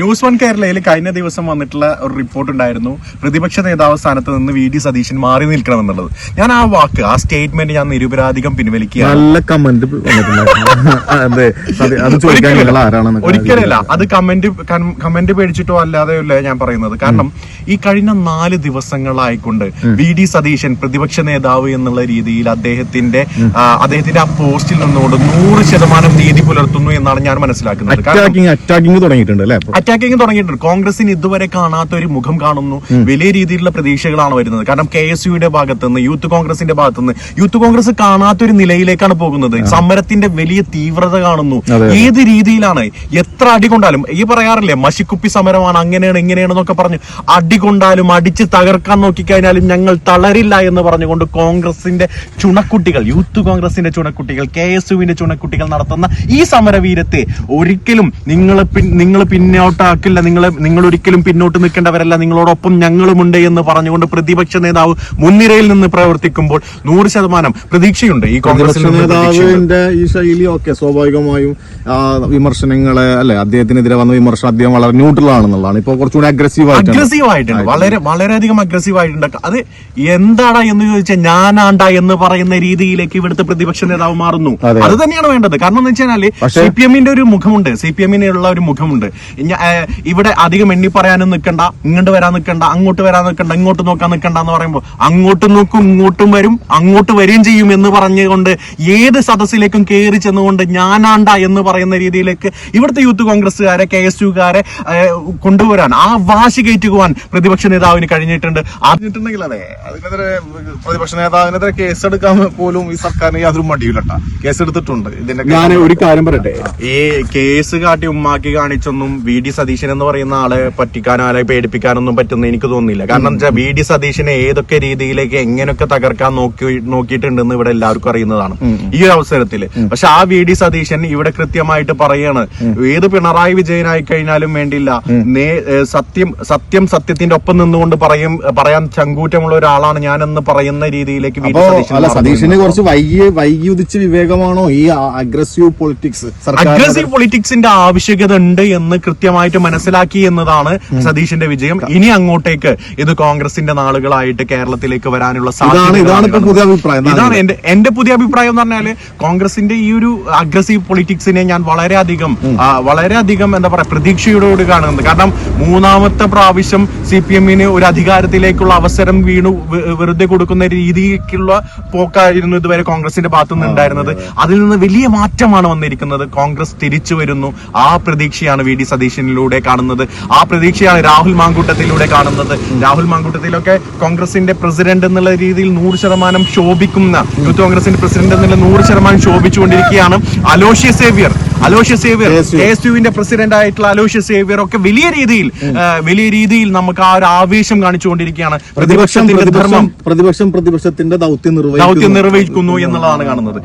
News one കേരളയിൽ കഴിഞ്ഞ ദിവസം വന്നിട്ടുള്ള ഒരു റിപ്പോർട്ട് ഉണ്ടായിരുന്നു. പ്രതിപക്ഷ നേതാവ് സ്ഥാനത്ത് നിന്ന് വി ഡി സതീശൻ മാറി നിൽക്കണം എന്നുള്ളത് ഞാൻ ആ വാക്ക് ആ സ്റ്റേറ്റ്മെന്റ് ഞാൻ നിരുപരാധികം പിൻവലിക്കുകയാണ്. നല്ല കമന്റ് ഒരിക്കലല്ല. അത് കമന്റ് കമന്റ് പേടിച്ചിട്ടോ അല്ലാതെ അല്ല ഞാൻ പറയുന്നത്. കാരണം ഈ കഴിഞ്ഞ നാല് ദിവസങ്ങളായിക്കൊണ്ട് വി ഡി സതീശൻ പ്രതിപക്ഷ നേതാവ് എന്നുള്ള രീതിയിൽ അദ്ദേഹത്തിന്റെ അദ്ദേഹത്തിന്റെ ആ പോസ്റ്റിൽ നിന്നുകൊണ്ട് നൂറ് ശതമാനം നീതി പുലർത്തുന്നു എന്നാണ് ഞാൻ മനസ്സിലാക്കുന്നത്. തുടങ്ങിയിട്ടുണ്ട് അല്ലേ? അറ്റാക്കിങ് തുടങ്ങിയിട്ടുണ്ട്. കോൺഗ്രസിന് ഇതുവരെ കാണാത്ത ഒരു മുഖം കാണുന്നു. വലിയ രീതിയിലുള്ള പ്രതീക്ഷകളാണ് വരുന്നത്. കാരണം കെ എസ് യുടെ ഭാഗത്ത് നിന്ന് യൂത്ത് കോൺഗ്രസിന്റെ ഭാഗത്ത് നിന്ന് യൂത്ത് കോൺഗ്രസ് കാണാത്ത ഒരു നിലയിലേക്കാണ് പോകുന്നത്. സമരത്തിന്റെ വലിയ തീവ്രത കാണുന്നു. ഏത് രീതിയിലാണ്? എത്ര അടി കൊണ്ടാലും ഈ പറയാറില്ലേ മഷിക്കുപ്പി സമരമാണ് അങ്ങനെയാണ് ഇങ്ങനെയാണെന്നൊക്കെ പറഞ്ഞു അടി കൊണ്ടാലും അടിച്ച് തകർക്കാൻ നോക്കിക്കഴിഞ്ഞാലും ഞങ്ങൾ തളരില്ല എന്ന് പറഞ്ഞുകൊണ്ട് കോൺഗ്രസിന്റെ ചുണക്കുട്ടികൾ യൂത്ത് കോൺഗ്രസിന്റെ ചുണക്കുട്ടികൾ കെ എസ് യുവിന്റെ ചുണക്കുട്ടികൾ നടത്തുന്ന ഈ സമരവീരത്തെ ഒരിക്കലും നിങ്ങൾ നിങ്ങൾ പിന്നോട്ടാക്കില്ല. നിങ്ങൾ നിങ്ങൾ ഒരിക്കലും പിന്നോട്ട് നിൽക്കേണ്ടവരല്ല. നിങ്ങളോടൊപ്പം ഞങ്ങളുമുണ്ട് എന്ന് പറഞ്ഞുകൊണ്ട് പ്രതിപക്ഷ നേതാവ് മുൻനിരയിൽ നിന്ന് പ്രവർത്തിക്കുമ്പോൾ നൂറ് ശതമാനം പ്രതീക്ഷയുണ്ട്. ഈ പ്രതീക്ഷയുണ്ട്. നേതാവിന്റെ ഈ ശൈലി ഒക്കെ സ്വാഭാവികമായും വിമർശനങ്ങളെ അല്ലെ അദ്ദേഹത്തിനെതിരെ വന്ന വിമർശനം അദ്ദേഹം വളരെ ന്യൂട്രൽ ആണെന്നുള്ളതാണ്. ഇപ്പൊ കുറച്ചുകൂടി അഗ്രസീവ് അഗ്രസീവ് ആയിട്ടുണ്ട്. വളരെ വളരെയധികം അഗ്രസീവ് ആയിട്ടുണ്ട്. അത് എന്താടാ എന്ന് ചോദിച്ചാൽ ഞാനാണ്ട എന്ന് പറയുന്ന രീതിയിലേക്ക് ഇവിടുത്തെ പ്രതിപക്ഷ നേതാവ് മാറുന്നു. അത്. തന്നെയാണ് വേണ്ടത്. കാരണം എന്ന് വെച്ചാൽ സി പി എമ്മിന്റെ ഒരു മുഖമുണ്ട്. സി പി എമ്മിനുള്ള ഒരു മുഖമുണ്ട്. ഇവിടെ അധികം എണ്ണി പറയാനും നിൽക്കണ്ട ഇങ്ങോട്ട് വരാൻ നിൽക്കണ്ട അങ്ങോട്ട് വരാൻ നിൽക്കണ്ട ഇങ്ങോട്ട് നോക്കാൻ നിൽക്കണ്ട എന്ന് പറയുമ്പോൾ അങ്ങോട്ട് നോക്കും ഇങ്ങോട്ടും വരും അങ്ങോട്ട് വരികയും ചെയ്യും എന്ന് പറഞ്ഞുകൊണ്ട് ഏത് സദസ്സിലേക്കും കയറി ചെന്നുകൊണ്ട് ഞാനാണ്ട എന്ന് പറയുന്ന രീതിയിലേക്ക് ഇവിടുത്തെ യൂത്ത് കോൺഗ്രസ്സുകാരെ കെ എസ് യുകാരെ കൊണ്ടുവരാൻ ആ വാശി കയറ്റുവാൻ പ്രതിപക്ഷ നേതാവിന് കഴിഞ്ഞിട്ടുണ്ട്. അറിഞ്ഞിട്ടുണ്ടെങ്കിൽ അതെ അതിനെതിരെ പ്രതിപക്ഷ നേതാവിനെതിരെ കേസെടുക്കാൻ പോലും ഈ സർക്കാരിന് യാതൊരു മടിയില്ലട്ട കേസെടുത്തിട്ടുണ്ട്. ഇതിന്റെ ഞാൻ ഒരു കാര്യം പറയട്ടെ? ഈ കേസ് കാട്ടി ഉമ്മാക്കി കാണിച്ചൊന്നും വി ഡി സതീശൻ എന്ന് പറയുന്ന ആളെ പറ്റിക്കാനോ ആളെ പേടിപ്പിക്കാനൊന്നും പറ്റുന്ന എനിക്ക് തോന്നുന്നില്ല. കാരണം വെച്ചാൽ വി ഡി സതീശനെ ഏതൊക്കെ രീതിയിലേക്ക് എങ്ങനെയൊക്കെ തകർക്കാൻ നോക്കി നോക്കിയിട്ടുണ്ടെന്ന് ഇവിടെ എല്ലാവർക്കും അറിയുന്നതാണ് ഈ ഒരു അവസരത്തിൽ പക്ഷെ ആ വി ഡി സതീശൻ ഇവിടെ കൃത്യമായിട്ട് പറയാണ് ഏത് പിണറായി വിജയനായി കഴിഞ്ഞാലും വേണ്ടില്ല. സത്യം സത്യം സത്യത്തിന്റെ ഒപ്പം നിന്നുകൊണ്ട് പറയും പറയാൻ ചങ്കൂറ്റമുള്ള ഒരാളാണ് ഞാനെന്ന് പറയുന്ന രീതിയിലേക്ക് വി ഡി സതീശൻ അല്ല സതീഷിന് കുറച്ച് വൈകി വൈകി ഉദിച്ച വിവേകമാണോ ഈ അഗ്രസീവ് പൊളിറ്റിക്സ് അഗ്രസീവ് പൊളിറ്റിക്സിന്റെ ആവശ്യകത ഉണ്ട് എന്ന് കൃത്യമായിട്ട് മനസ്സിലാക്കി എന്നതാണ് സതീഷിന്റെ വിജയം. ഇനി അങ്ങോട്ടേക്ക് ഇത് കോൺഗ്രസിന്റെ നാളുകളായിട്ട് കേരളത്തിലേക്ക് വരാനുള്ള സാധ്യത ഇതാണ് എന്റെ എന്റെ പുതിയ അഭിപ്രായം എന്ന് പറഞ്ഞാൽ കോൺഗ്രസിന്റെ ഈ ഒരു അഗ്രസീവ് പൊളിറ്റിക്സിനെ ഞാൻ വളരെയധികം വളരെയധികം എന്താ പറയാ പ്രതീക്ഷയോടുകൂടി കാണുന്നത് കാരണം മൂന്നാമത്തെ പ്രാവശ്യം സി പി എമ്മിന് ഒരു അധികാരത്തിലേക്കുള്ള അവസരം വീണു വെറുതെ കൊടുക്കുന്ന രീതിക്കുള്ള പോക്കായിരുന്നു ഇതുവരെ കോൺഗ്രസിന്റെ ഭാഗത്തു നിന്ന് ഉണ്ടായിരുന്നത്. അതിൽ നിന്ന് വലിയ മാറ്റമാണ് വന്നിരിക്കുന്നത്. കോൺഗ്രസ് തിരിച്ചു വരുന്നു. ആ പ്രതീക്ഷയാണ് വി ഡി സതീശനിലൂടെ കാണുന്നത്. ആ പ്രതീക്ഷയാണ് രാഹുൽ മാങ്കൂട്ടത്തിലൂടെ കാണുന്നത്. രാഹുൽ മാങ്കൂട്ടത്തിലൊക്കെ കോൺഗ്രസിന്റെ പ്രസിഡന്റ് എന്നുള്ള രീതിയിൽ നൂറ് ശതമാനം ശോഭിക്കുന്ന യൂത്ത് കോൺഗ്രസിന്റെ പ്രസിഡന്റ് എന്നുള്ള നൂറ് ശതമാനം ശോഭിച്ചുകൊണ്ടിരിക്കുകയാണ് അലോഷ്യ സേവ്യർ. അലോഷ്യ സേവ്യർ. കെ എസ് യുവിന്റെ പ്രസിഡന്റ് ആയിട്ടുള്ള അലോഷ്യ സേവ്യർ ഒക്കെ വലിയ രീതിയിൽ വലിയ രീതിയിൽ നമുക്ക് ആ ഒരു ആവേശം കാണിച്ചുകൊണ്ടിരിക്കുകയാണ്. പ്രതിപക്ഷം പ്രതിപക്ഷത്തിന്റെ പ്രതിപക്ഷം ധർമ്മം പ്രതിപക്ഷം പ്രതിപക്ഷത്തിന്റെ ദൗത്യം നിർവഹിക്കുന്നു എന്നുള്ളതാണ് കാണുന്നത്.